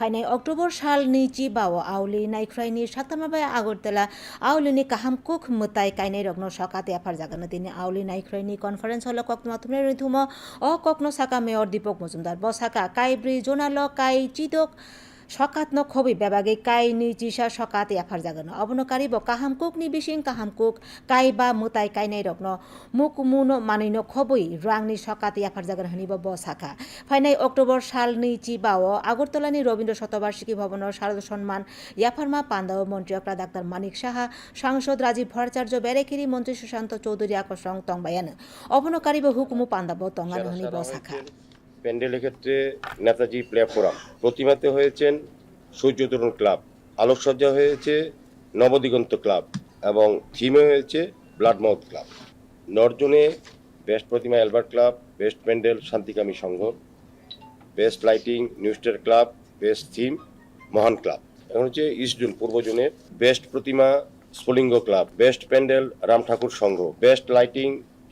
ফাইনাই October সাল নিচি বাও আউলি নাইখ্রাইনি সাতামাবাই আগরতলা আউলিনি কাহামকুক মতাই কাইনাই রগ্ন সকাতে আফার জাগানো দিনে আউলি নাইখ্রাইনি কনফারেন্স হল কক মাতুমে রিথুম অ কক্ন সাকা মেয়র দীপক মজুমদার। বসাকা কাইব্রি জোনাল কাই চিদক সকাত হবে বেবাগে কাই নিজিসা সকাত এফার জাগন। অবনকারী নি বিশিং কাহাম কুক, কাই বা মুতাই কাইনাই রকন মুক মুন মানিন খবই রাংনি সকাত এফার জাগন হনিব ব শাখা। ফাইনাই অক্টোবর সাল নিচি বাও, আগরতলানি রবীন্দ্র শতবার্ষিকী ভবন শারদ সম্মান ইয়াফার্মা পান্ডাও মন্ত্রী অকরা ডাক্তার মানিক সাহা, সাংসদ রাজীব ভট্টাচার্য ব্যারেকেরি মন্ত্রী সুশান্ত চৌধুরী আকর্ষণ তংবায়ান অবনকারী হুকুমু পান্দাব তঙ্গান হনিব শাখা। প্যান্ডেলের ক্ষেত্রে নেতাজি প্ল্যাটফোরাম প্রতিমাতে হয়েছেন সূর্যতরুণ ক্লাব, আলোকসজ্জা হয়েছে নবদিগন্ত ক্লাব এবং থিমে হয়েছে ব্লাডমাউথ ক্লাব। নর্জনে বেস্ট প্রতিমা Albert club, best pandal Shantikami Sangha, best lighting Newstar club, best theme Mahan club. এখন হচ্ছে ইস্ট জোন পূর্ব জোনের বেস্ট প্রতিমা Sphulinga club, best pandal Ram Thakur Sangha, best lighting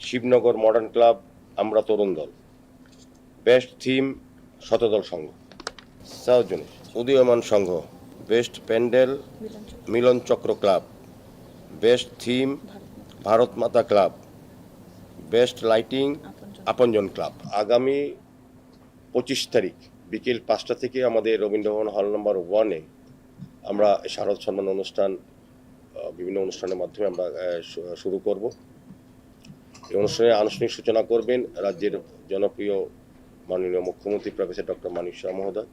Shibnagar modern club, আমরা তরুণ দল। Best theme Shatadal সংঘ। সাউজনে উদীয়মান সংঘ, best pandal মিলন চক্র club, best theme Bharat Mata club, best lighting Apanjan club. আগামী পঁচিশ তারিখ বিকেল পাঁচটা থেকে আমাদের রবীন্দ্রভবন হল নম্বর ওয়ানে আমরা শারদ সম্মান অনুষ্ঠান বিভিন্ন অনুষ্ঠানের মাধ্যমে আমরা শুরু করব। এই অনুষ্ঠানের আনুষ্ঠানিক সূচনা করবেন রাজ্যের জনপ্রিয় মাননীয় মুখ্যমন্ত্রী প্রফেসর ডক্টর মানিক শাহ মহোদয়।